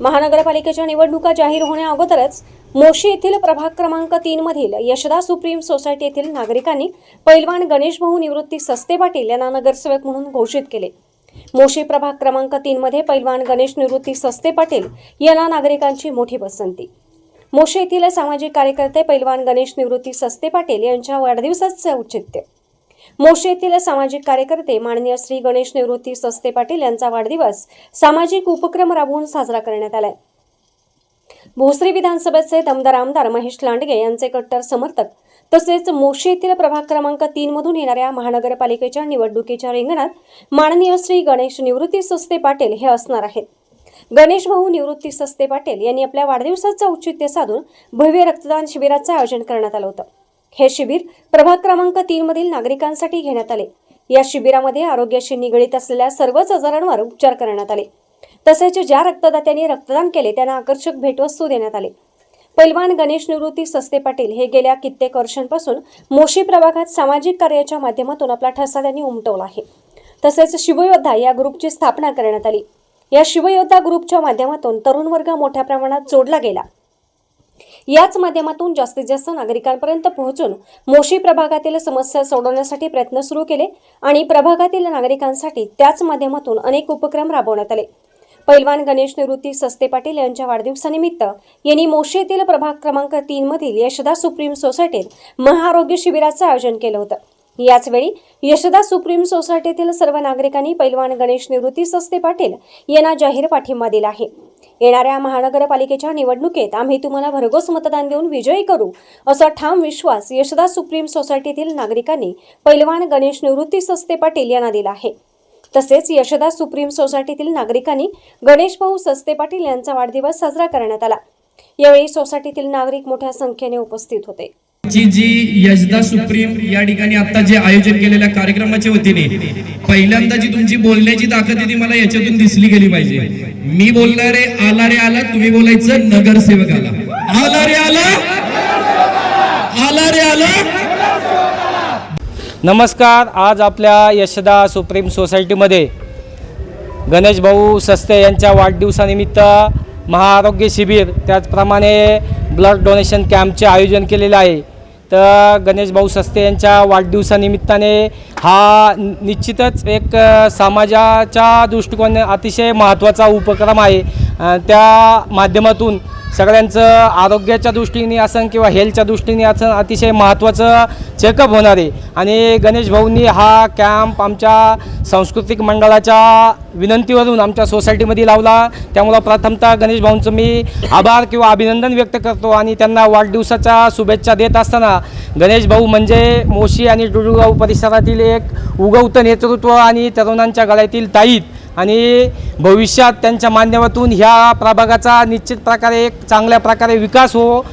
महानगरपालिकेच्या निवडणुका जाहीर होण्याअगोदरच मोशी येथील प्रभाग क्रमांक तीन मधील यशदा सुप्रीम सोसायटी येथील नागरिकांनी पैलवान गणेश भाऊ निवृत्ती सस्ते पाटील यांना नगरसेवक म्हणून घोषित केले. मोशी प्रभाग क्रमांक तीन मध्ये पैलवान गणेश निवृत्ती सस्ते पाटील यांना नागरिकांची मोठी पसंती. मोशी येथील सामाजिक कार्यकर्ते पैलवान गणेश निवृत्ती सस्ते पाटील यांच्या वाढदिवसाचे औचित्य मोशी येथील सामाजिक कार्यकर्ते माननीय श्री गणेश निवृत्ती सस्ते पाटील यांचा वाढदिवस सामाजिक उपक्रम राबवून साजरा करण्यात आलाय. भोसरी विधानसभेचे दमदार आमदार महेश लांडगे यांचे कट्टर समर्थक तसेच मोशी येथील प्रभाग क्रमांक तीन मधून येणाऱ्या महानगरपालिकेच्या निवडणुकीच्या रिंगणात माननीय श्री गणेश निवृत्ती सस्ते पाटील हे असणार आहेत. गणेश भाऊ निवृत्ती सस्ते पाटील यांनी आपल्या वाढदिवसाचं औचित्य साधून भव्य रक्तदान शिबिराचं आयोजन करण्यात आलं होतं. हे शिबिर प्रभाग क्रमांक तीन मधील नागरिकांसाठी घेण्यात आले. या शिबिरामध्ये आरोग्याशी निगडीत असलेल्या सर्वच आजारांवर उपचार करण्यात आले. तसेच ज्या रक्तदात्यांनी रक्तदान केले त्यांना आकर्षक भेटवस्तू देण्यात आले. पैलवान गणेश निवृत्ती सस्ते पाटील हे गेल्या कित्येक वर्षांपासून मोशी प्रभागात सामाजिक कार्याच्या माध्यमातून आपला ठसा त्यांनी उमटवला आहे. तसेच शिवयोद्धा या ग्रुपची स्थापना करण्यात आली. या शिवयोद्धा ग्रुपच्या माध्यमातून तरुण वर्ग मोठ्या प्रमाणात जोडला गेला. याच माध्यमातून जास्तीत जास्त नागरिकांपर्यंत पोहोचून मोशी प्रभागातील समस्या सोडवण्यासाठी प्रयत्न सुरू केले आणि प्रभागातील नागरिकांसाठी त्याच माध्यमातून अनेक उपक्रम राबवण्यात आले. पैलवान गणेश निवृत्ती सस्ते पाटील यांच्या वाढदिवसानिमित्त यांनी मोशी येथील प्रभाग क्रमांक तीन मधील यशदा सुप्रीम सोसायटीत महाआरोग्य शिबिराचं आयोजन केलं होतं. याचवेळी यशदा सुप्रीम सोसायटीतील सर्व नागरिकांनी पैलवान गणेश निवृत्ती सस्ते पाटील यांना जाहीर पाठिंबा दिला आहे. येणाऱ्या महानगरपालिकेच्या निवडणुकीत आम्ही तुम्हाला भरघोस मतदान देऊन विजयी करू असा ठाम विश्वास यशदा सुप्रीम सोसायटीतील नागरिकांनी पैलवान गणेश निवृत्ती सस्ते पाटील यांना दिला आहे. तसेच यशदा सुप्रीम सोसायटीतील नागरिकांनी गणेश भाऊ सस्ते पाटील यांचा वाढदिवस साजरा करण्यात आला. यावेळी सोसायटीतील नागरिक मोठ्या संख्येने उपस्थित होते. ची जी यजदा सुप्रीम या ठिकाणी आता जे आयोजन केलेल्या कार्यक्रमाच्या वतीने पहिल्यांदा जी तुमची बोलण्याची ताकद आहे ती मला याच्यातून दिसली गेली पाहिजे. मी बोलणार आहे आला रे आला तुम्ही बोलायचं नगरसेवक आला आला रे आला आला रे आला. नमस्कार आज आपल्या यशदा सुप्रीम सोसायटीमध्ये गणेश भाऊ सस्ते यांच्या वाढदिवसानिमित्त महाआरोग्य शिबिर त्याचप्रमाणे ब्लड डोनेशन कॅम्पचे आयोजन केलेले आहे. तर गणेश भाऊ सस्ते यांच्या वाढदिवसानिमित्ताने हा निश्चितच एक समाजाच्या दृष्टिकोन अतिशय महत्त्वाचा उपक्रम आहे. त्या माध्यमातून सगळ्यांचं आरोग्याच्या दृष्टीने असन किंवा हेल्थच्या दृष्टीने असं अतिशय महत्त्वाचं चेकअप होणार आहे. आणि गणेश भाऊंनी हा कॅम्प आमच्या सांस्कृतिक मंडळाच्या विनंतीवरून आमच्या सोसायटीमध्ये लावला. त्यामुळं प्रथमतः गणेश भाऊंचं मी आभार किंवा अभिनंदन व्यक्त करतो आणि त्यांना वाढदिवसाच्या शुभेच्छा देत असताना गणेश भाऊ म्हणजे मोशी आणि डुडुगाव परिसरातील एक उगवतं नेतृत्व आणि तरुणांच्या गळ्यातील ताईत आणि भविष्यात त्यांच्या माध्यमातून ह्या प्रभागाचा निश्चित प्रकारे एक चांगल्या प्रकारे विकास हो.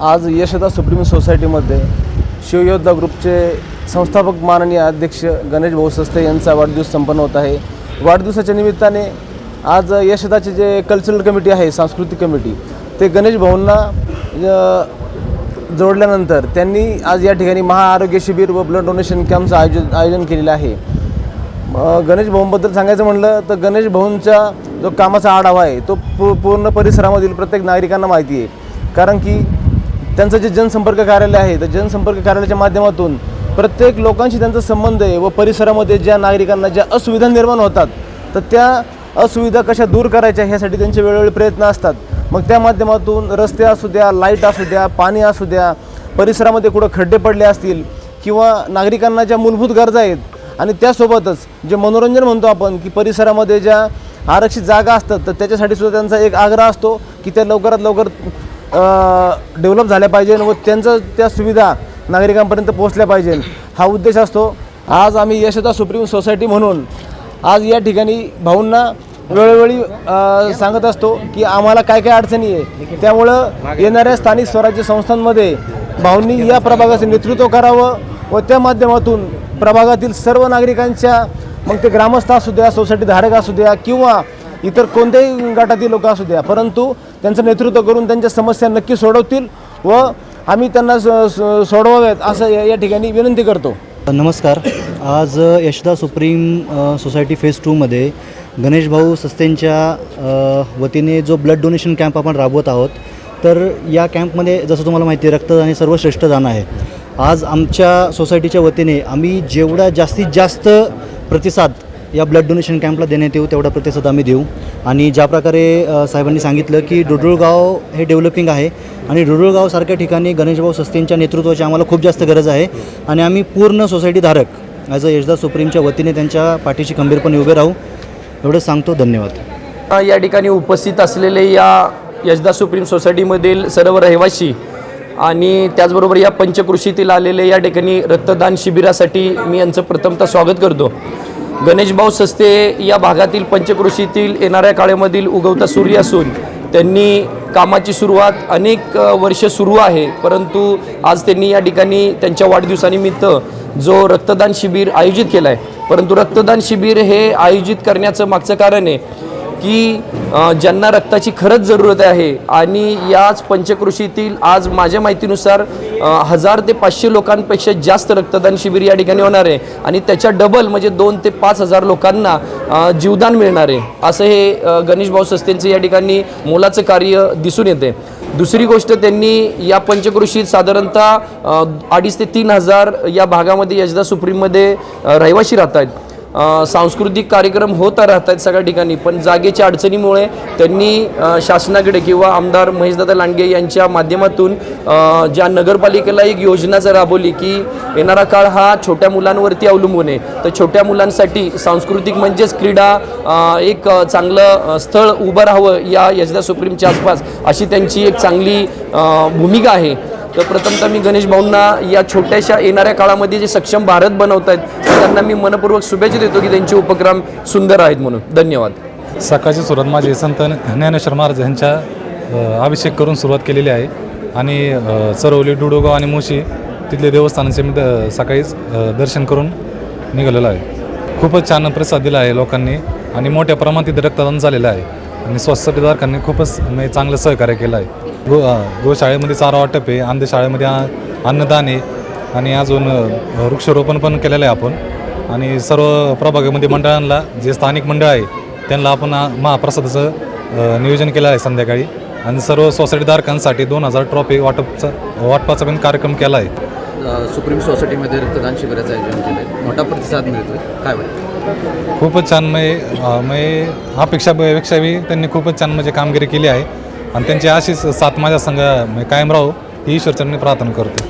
आज यशदा सुप्रीम सोसायटीमध्ये शिवयोद्धा ग्रुपचे संस्थापक माननीय अध्यक्ष गणेश भाऊ सस्ते यांचा वाढदिवस संपन्न होत आहे. वाढदिवसाच्या निमित्ताने आज यशदाचे जे कल्चरल कमिटी आहे सांस्कृतिक कमिटी ते गणेश भाऊंना जोडल्यानंतर त्यांनी आज या ठिकाणी महाआरोग्य शिबिर व ब्लड डोनेशन कॅम्पचं आयोजन आयोजन केलेलं आहे. गणेश भाऊंबद्दल सांगायचं म्हणलं तर गणेश भाऊंचा जो कामाचा आढावा आहे तो पू पूर्ण परिसरामधील प्रत्येक नागरिकांना माहिती आहे. कारण की त्यांचं जे जनसंपर्क कार्यालय आहे तर जनसंपर्क कार्यालयाच्या माध्यमातून प्रत्येक लोकांशी त्यांचा संबंध आहे व परिसरामध्ये ज्या नागरिकांना ज्या असुविधा निर्माण होतात तर त्या असुविधा कशा दूर करायच्या ह्यासाठी त्यांचे वेळोवेळी प्रयत्न असतात. मग त्या माध्यमातून रस्ते असू द्या लाइट असू द्या पाणी असू द्या परिसरामध्ये कुठं खड्डे पडले असतील किंवा नागरिकांना ज्या मूलभूत गरजा आहेत आणि त्यासोबतच जे मनोरंजन म्हणतो आपण की परिसरामध्ये ज्या आरक्षित जागा असतात तर त्याच्यासाठी सुद्धा त्यांचा एक आग्रह असतो की त्या लवकरात लवकर डेव्हलप झाल्या पाहिजे व त्यांचं त्या सुविधा नागरिकांपर्यंत पोहोचल्या पाहिजे. हा उद्देश असतो. आज आम्ही यशदा सुप्रीम सोसायटी म्हणून आज या ठिकाणी भाऊंना वेळोवेळी सांगत असतो की आम्हाला काय काय अडचणी आहे त्यामुळं येणाऱ्या स्थानिक स्वराज्य संस्थांमध्ये भाऊंनी या प्रभागाचं नेतृत्व करावं व त्या माध्यमातून प्रभागातील सर्व नागरिकांच्या मग ते ग्रामस्थ असू द्या सोसायटी धारक असू द्या किंवा इतर कोणत्याही गटातील लोक असू द्या परंतु त्यांचं नेतृत्व करून त्यांच्या समस्या नक्की सोडवतील व आम्ही त्यांना स- स- सोडवाव्यात असं या या ठिकाणी विनंती करतो. नमस्कार. आज यशदा सुप्रीम सोसायटी फेज टूमध्ये गणेश भाऊ सस्तेंच्या वतीने जो ब्लड डोनेशन कॅम्प आपण राबवत आहोत तर या कॅम्पमध्ये जसं तुम्हाला माहिती आहे रक्तदान हे सर्वश्रेष्ठ दान आहे. आज आमच्या सोसायटीच्या वतीने आम्ही जेवढा जास्तीत जास्त प्रतिसाद या ब्लड डोनेशन कॅम्पला देण्यात येऊ तेवढा प्रतिसाद आम्ही देऊ. आणि ज्या प्रकारे साहेबांनी सांगितलं की डुडुळगाव हे डेव्हलपिंग आहे आणि डुडुळगावसारख्या ठिकाणी गणेशभाऊ सस्तेंच्या नेतृत्वाची आम्हाला खूप जास्त गरज आहे. आणि आम्ही पूर्ण सोसायटीधारक ॲज अ यशदा सुप्रीमच्या वतीने त्यांच्या पाठीशी खंबीरपणे उभे राहू. एवढं सांगतो धन्यवाद. या ठिकाणी उपस्थित असलेले या यशदा सुप्रीम सोसायटीमधील सर्व रहिवासी आणि त्याचबरोबर या पंचकृषीतील आलेले या ठिकाणी रक्तदान शिबिरासाठी मी यांचं प्रथमतः स्वागत करतो. गणेशभाऊ सस्ते या भागातील पंचकृषीतील येणाऱ्या काळामधील उगवता सूर्य असून त्यांनी कामाची सुरुवात अनेक वर्ष सुरू आहे. परंतु आज त्यांनी या ठिकाणी त्यांच्या वाढदिवसानिमित्त जो रक्तदान शिबिर आयोजित केला आहे परंतु रक्तदान शिबिर हे आयोजित करण्याचं मागचं कारण आहे. की ज्यांना रक्ताची खरंच जरूरत आहे. आणि याच पंचकृषीतील आज माझ्या माहितीनुसार हजार ते पाचशे लोकांपेक्षा जास्त रक्तदान शिबिर या ठिकाणी होणार आहे. आणि त्याच्या डबल म्हणजे दोन ते पाच हजार लोकांना जीवदान मिळणार आहे. असं हे गणेश भाऊ सस्तेंचं या ठिकाणी मोलाचं कार्य दिसून येते. दुसरी गोष्ट त्यांनी या पंचकृषीत साधारणतः अडीच ते तीन हजार या भागामध्ये यजदा सुप्रीममध्ये रहिवाशी रहिवासी राहत आहेत सांस्कृतिक कार्यक्रम होता राहत आहेत सगळ्या ठिकाणी पण जागेच्या अडचणीमुळे त्यांनी शासनाकडे किंवा आमदार महेशदादा लांडगे यांच्या माध्यमातून ज्या नगरपालिकेला एक योजना जर राबवली की येणारा काळ हा छोट्या मुलांवरती अवलंबून आहे तर छोट्या मुलांसाठी सांस्कृतिक म्हणजेच क्रीडा एक चांगलं स्थळ उभं राहावं या यजदा सुप्रीमच्या आसपास अशी त्यांची एक चांगली भूमिका आहे. तर प्रथमतः मी गणेश भाऊंना या छोट्याशा येणाऱ्या काळामध्ये जे सक्षम भारत बनवत आहेत त्यांना मी मनपूर्वक शुभेच्छा देतो की त्यांचे उपक्रम सुंदर आहेत म्हणून. धन्यवाद. सकाळची सुरुवात माझी संत ज्ञानेश्वर महाराज यांच्या अभिषेक करून सुरुवात केलेली आहे. आणि चरवली डुडोगाव आणि मुशी तिथले देवस्थानांचे मी द- सकाळीच दर्शन करून निघालेलो आहे. खूपच छान प्रतिसाद दिला आहे लोकांनी आणि मोठ्या प्रमाणात तिथे रक्तदान झालेलं आहे. आणि स्वच्छतेधारकांनी खूपच म्हणजे चांगलं सहकार्य केलं आहे. गो गोशाळेमध्ये चारा वाटप आहे अंधशाळेमध्ये आ- अन्नदान आहे. आणि अजून वृक्षारोपण पण केलेलं आहे आपण. आणि सर्व प्रभागामध्ये मंडळांना जे स्थानिक मंडळ आहे त्यांना आपण महाप्रसादाचं नियोजन केलं आहे संध्याकाळी. आणि सर्व सोसायटीधारकांसाठी दोन हजार ट्रॉफी वाटपचा वाटपाचा पण कार्यक्रम केला आहे. सुप्रीम सोसायटीमध्ये रक्तदान शिबिराचं आयोजन केलं आहे मोठा प्रतिसाद मिळतो काय वाटतं? खूपच छान म्हणजे म्हणजे अपेक्षापेक्षाही त्यांनी खूपच छान म्हणजे कामगिरी केली आहे. आणि त्यांची अशीच साथ माझ्या संघ म्हणजे कायम राहू ही ईश्वरचरणी प्रार्थना करतो.